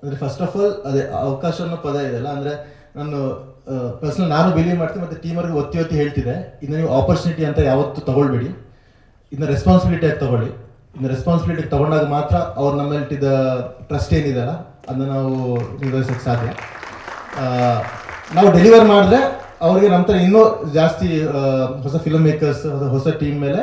ಅಂದರೆ first of all ಅದೇ ಅವಕಾಶ ಅನ್ನೋ ಪದ ಇದೆಯಲ್ಲ, ಅಂದರೆ ನಾನು ಪರ್ಸನಲ್ ನಾನು ಬಿಲೀವ್ ಮಾಡ್ತೀನಿ, ಮತ್ತು ಟೀಮರ್ಗೆ ಒತ್ತಿ ಒತ್ತಿ ಹೇಳ್ತಿದೆ ಇದನ್ನ ನೀವು ಆಪರ್ಚುನಿಟಿ ಅಂತ ಯಾವತ್ತೂ ತಗೊಳ್ಬೇಡಿ. ಇದನ್ನ ರೆಸ್ಪಾನ್ಸಿಬಿಲಿಟಿ ಆಗಿ ತಗೊಳ್ಳಿ. ಇದನ್ನ ರೆಸ್ಪಾನ್ಸಿಬಿಲಿಟಿ ತಗೊಂಡಾಗ ಮಾತ್ರ ಅವ್ರು ನಮ್ಮಲ್ಲಿ ಮೇಲೆ ಇಟ್ಟಿದ್ದ ಟ್ರಸ್ಟ್ ಏನಿದೆಯಲ್ಲ, ಅದನ್ನ ನಾವು ನಿರ್ವಹಿಸೋಕ್ಕೆ ಸಾಧ್ಯ. ನಾವು ಡೆಲಿವರ್ ಮಾಡಿದ್ರೆ ಅವ್ರಿಗೆ ನಮ್ಮ ಇನ್ನೂ ಜಾಸ್ತಿ ಹೊಸ ಫಿಲ್ಮ್ ಮೇಕರ್ಸ್ ಹೊಸ ಟೀಮ್ ಮೇಲೆ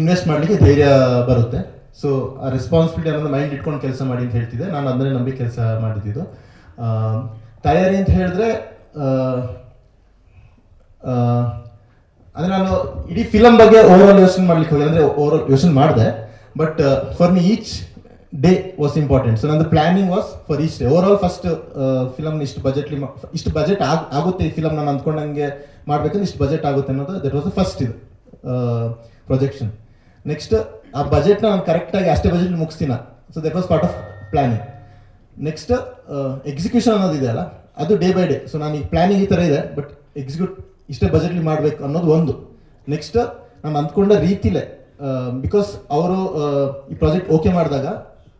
ಇನ್ವೆಸ್ಟ್ ಮಾಡಲಿಕ್ಕೆ ಧೈರ್ಯ ಬರುತ್ತೆ. ಸೊ ಆ ರೆಸ್ಪಾನ್ಸಿಬಿಲಿಟಿ ಅನ್ನೋದು ಮೈಂಡ್ ಇಟ್ಕೊಂಡು ಕೆಲಸ ಮಾಡಿ ಅಂತ ಹೇಳ್ತಿದ್ದೆ. ನಾನು ಅದನ್ನೇ ನಂಬಿ ಕೆಲಸ ಮಾಡಿದ್ದು ತಯಾರಿ ಅಂತ ಹೇಳಿದ್ರೆ ಅಂದರೆ ನಾನು ಇಡೀ ಫಿಲಮ್ ಬಗ್ಗೆ ಓವರ್ ಆಲ್ ಯೋಚನೆ ಮಾಡ್ಲಿಕ್ಕೆ ಹೋಗಿ ಅಂದರೆ ಓವರ್ ಯೋಚನೆ ಮಾಡಿದೆ. But for me each day was important so ನಂದು planning was for each day overall first film ಇಷ್ಟು ಬಜೆಟ್ಲಿ ಇಷ್ಟು ಬಜೆಟ್ ಆಗುತ್ತೆ ಈ ಫಿಲಮ್ ನಾನು ಅಂದ್ಕೊಂಡಂಗೆ ಮಾಡ್ಬೇಕಂದ್ರೆ ಇಷ್ಟು ಬಜೆಟ್ ಆಗುತ್ತೆ ಅನ್ನೋದು ದಟ್ ವಾಸ್ ಫಸ್ಟ್ ಇದು ಪ್ರೊಜೆಕ್ಷನ್ ನೆಕ್ಸ್ಟ್ ಆ ಬಜೆಟ್ನ ನಾನು ಕರೆಕ್ಟಾಗಿ ಅಷ್ಟೇ budget ಮುಗಿಸ್ತೀನ so that was part of planning next execution ಅನ್ನೋದಿದೆಯಲ್ಲ ಅದು ಡೇ ಬೈ ಡೇ ಸೊ ನಾನು ಈ ಪ್ಲಾನಿಂಗ್ ಈ ಥರ ಇದೆ ಬಟ್ ಎಕ್ಸಿಕ್ಯೂಟ್ ಇಷ್ಟೇ ಬಜೆಟ್ಲಿ ಮಾಡಬೇಕು ಅನ್ನೋದು ಒಂದು. ನೆಕ್ಸ್ಟ್ ನಾನು ಅಂದ್ಕೊಂಡ ರೀತಿಲೇ ಬಿಕಾಸ್ ಅವರು ಈ ಪ್ರಾಜೆಕ್ಟ್ ಓಕೆ ಮಾಡಿದಾಗ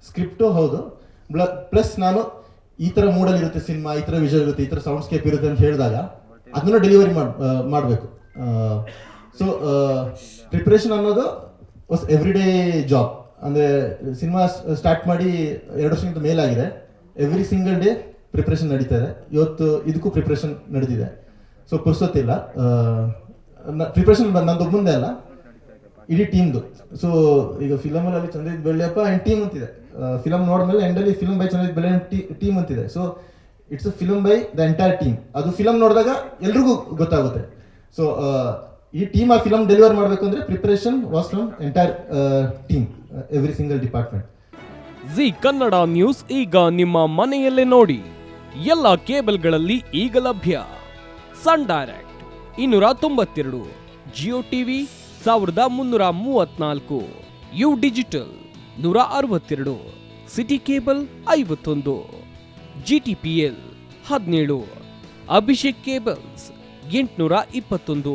ಸ್ಕ್ರಿಪ್ಟು ಹೌದು. ಪ್ಲಸ್ ನಾನು ಈ ಥರ ಮೂಡಲ್ಲಿ ಇರುತ್ತೆ ಸಿನಿಮಾ ಈ ಥರ ವಿಜುವಲ್ ಇರುತ್ತೆ, ಈ ಥರ ಸೌಂಡ್ ಸ್ಕೇಪ್ ಇರುತ್ತೆ ಅಂತ ಹೇಳಿದಾಗ, ಅದನ್ನು ಡೆಲಿವರಿ ಮಾಡಿ ಮಾಡಬೇಕು. ಸೊ ಪ್ರಿಪ್ರೇಷನ್ ಅನ್ನೋದು ವಾಸ್ ಎವ್ರಿ ಡೇ ಜಾಬ್ ಅಂದರೆ ಸಿನಿಮಾ ಸ್ಟಾರ್ಟ್ ಮಾಡಿ ಎರಡು ವರ್ಷಕ್ಕಿಂತ ಮೇಲಾಗಿದೆ. ಎವ್ರಿ ಸಿಂಗಲ್ ಡೇ ಪ್ರಿಪ್ರೇಷನ್ ನಡೀತಾ ಇದೆ. ಇವತ್ತು ಇದಕ್ಕೂ ಪ್ರಿಪ್ರೇಷನ್ ನಡೆದಿದೆ. ಸೊ ಪುರ್ಸೊತ್ತಿಲ್ಲ. ಪ್ರಿಪ್ರೇಷನ್ ನಂದು ಮುಂದೆ ಅಲ್ಲ. ಇಡೀ ಟೀಮ್ದು ಸೊ ಈಗ ಫಿಲಮಲ್ಲಿ ಚಂದ್ರಿತ್ ಬೆಳ್ಳಿಯಪ್ಪ ಆ್ಯಂಡ್ ಟೀಮ್ ಅಂತಿದೆ. ಫಿಲಮ್ ನೋಡಿದ್ಮೇಲೆ ಎಂಡಲ್ಲಿ film by Chandrith Belli team ಅಂತಿದೆ. So it's a film by the entire team ಅದು ಫಿಲಮ್ ನೋಡಿದಾಗ ಎಲ್ರಿಗೂ ಗೊತ್ತಾಗುತ್ತೆ. ಸೊ ಈ ಟೀಮ್ ಆ ಫಿಲಮ್ ಡೆಲಿವರ್ ಮಾಡಬೇಕು ಅಂದ್ರೆ preparation was from entire team every single department Zee Kannada news ಈಗ ನಿಮ್ಮ ಮನೆಯಲ್ಲೇ ನೋಡಿ ಎಲ್ಲ ಕೇಬಲ್ಗಳಲ್ಲಿ ಈಗ ಲಭ್ಯ. ಸನ್ ಡೈರೆಕ್ಟ್ ಇನ್ನೂರ ತೊಂಬತ್ತೆರಡು ಜಿಯೋ ಟಿವಿ ಸಾವಿರದ ಮುನ್ನೂರ ಮೂವತ್ನಾಲ್ಕು ಯು ಡಿಜಿಟಲ್ ನೂರ ಅರವತ್ತೆರಡು ಸಿಟಿ ಕೇಬಲ್ ಐವತ್ತೊಂದು ಜಿ ಟಿ ಪಿ ಎಲ್ ಹದಿನೇಳು ಅಭಿಷೇಕ್ ಕೇಬಲ್ಸ್ ಎಂಟುನೂರ ಇಪ್ಪತ್ತೊಂದು.